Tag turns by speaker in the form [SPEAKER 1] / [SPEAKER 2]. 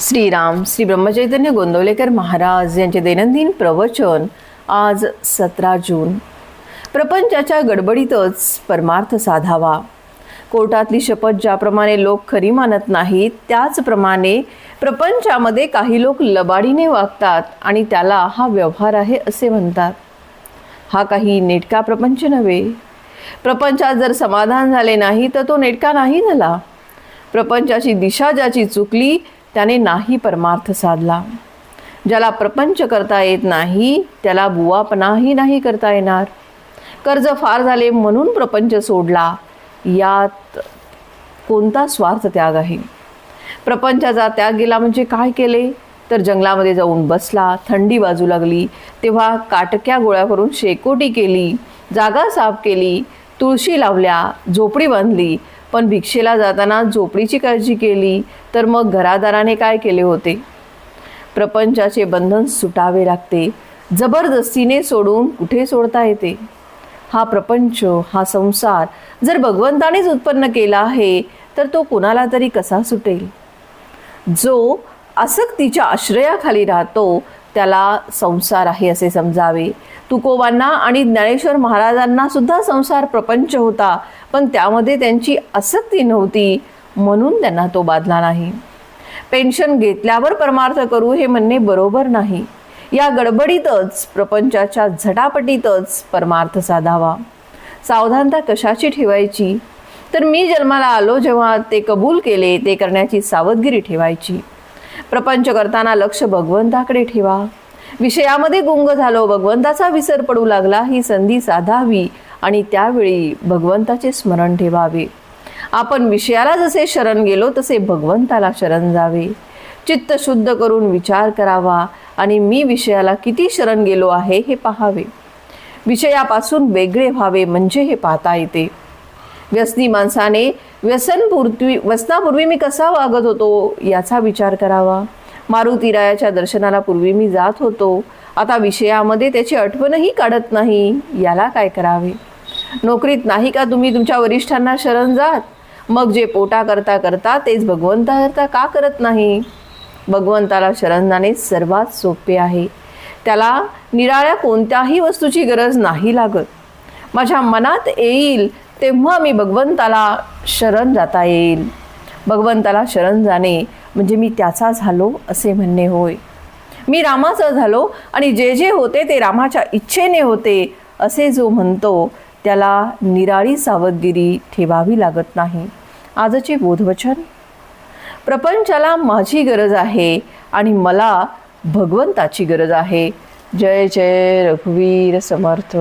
[SPEAKER 1] श्रीराम श्री ब्रह्मचैतन्य गोंदवलेकर महाराज यांचे दैनंदिन प्रवचन आज सतरा जून. प्रपंचाच्या गडबडीतच परमार्थ साधावा. कोर्टातली शपथ ज्याप्रमाणे लोक खरी मानत नाहीत त्याचप्रमाणे प्रपंचामध्ये काही लोक लबाडीने वागतात आणि त्याला हा व्यवहार आहे असे म्हणतात. हा काही नेटका प्रपंच नव्हे. प्रपंचात जर समाधान झाले नाही तर तो नेटका नाही झाला. प्रपंचाची दिशा ज्याची चुकली त्याने नाही परमार्थ साधला. ज्याला प्रपंच करता येत नाही त्याला बुवापणाही नाही करता येणार. कर्ज फार झाले म्हणून प्रपंच सोडला. यात कोणता स्वार्थ त्याग आहे? प्रपंचाचा त्याग गेला म्हणजे काय केले? तर जंगलामध्ये जाऊन बसला थंडी बाजू लागली. तेव्हा काटक्या गोळ्या करून शेकोटी केली जागा साफ केली तुळशी लावल्या झोपडी बांधली पण भिक्षेला जाताना झोपडीची काळजी केली तर मग घरादाराने काय केले होते? प्रपंचाचे बंधन सुटावे लागते. जबरदस्तीने सोडून कुठे सोडता येते? हा प्रपंच हा संसार जर भगवंतानेच उत्पन्न केला आहे तर तो कुणाला तरी कसा सुटेल? जो आसक्तीच्या आश्रयाखाली राहतो त्याला संसार आहे असे समजावे. तुकोबांना आणि ज्ञानेश्वर महाराजांना सुद्धा संसार प्रपंच होता पण त्यामध्ये त्यांची आसक्ती नव्हती म्हणून त्यांना तो बाधला नाही. पेन्शन घेतल्यावर परमार्थ करू हे म्हणणे बरोबर नाही. या गडबडीतच प्रपंचाच्या झटापटीतच परमार्थ साधावा. सावधानता कशाची ठेवायची? तर मी जन्माला आलो जेव्हा ते कबूल केले ते करण्याची सावधगिरी ठेवायची. प्रपंच करताना लक्ष भगवंताकडे ठेवा. विषयामध्ये गुंग झालो भगवंताचा विसर पडू लागला ही संधी साधावी आणि त्यावेळी भगवंताचे स्मरण ठेवावे. आपण विषयाला जसे शरण गेलो तसे भगवंताला शरण जावे. चित्त शुद्ध करून विचार करावा आणि मी विषयाला किती शरण गेलो आहे हे पाहावे. विषयापासून वेगळे व्हावे म्हणजे हे पाहता येते. व्यसनी माणसाने व्यसनपूर्वी व्यसनापूर्वी मी कसा वागत होतो याचा विचार करावा. मारुतीरायाच्या दर्शनाला पूर्वी मी जात होतो. आता विषयामध्ये त्याची आठवणही काढत नाही. याला काय करावे? नोकरीत नाही का तुम्ही? तुमच्या वरिष्ठांना शरण जात. मग जे पोटा करता करता तेच भगवंता करता का करत नाही? भगवंताला शरण जाणे सर्वात सोपे आहे. त्याला निराळ्या कोणत्याही वस्तूची गरज नाही लागत. माझ्या मनात येईल तेव्हा मी भगवंताला शरण जाता येईल. भगवंताला शरण जाणे म्हणजे मी त्याचा झालो असे म्हणणे होय. मी रामाचं झालो आणि जे जे होते ते रामाच्या इच्छेने होते असे जो म्हणतो त्याला निराळी सावधगिरी ठेवावी लागत नाही. आजचे बोधवचन? प्रपंचाला माझी गरज आहे आणि मला भगवंताची गरज आहे. जय जय रघुवीर समर्थ.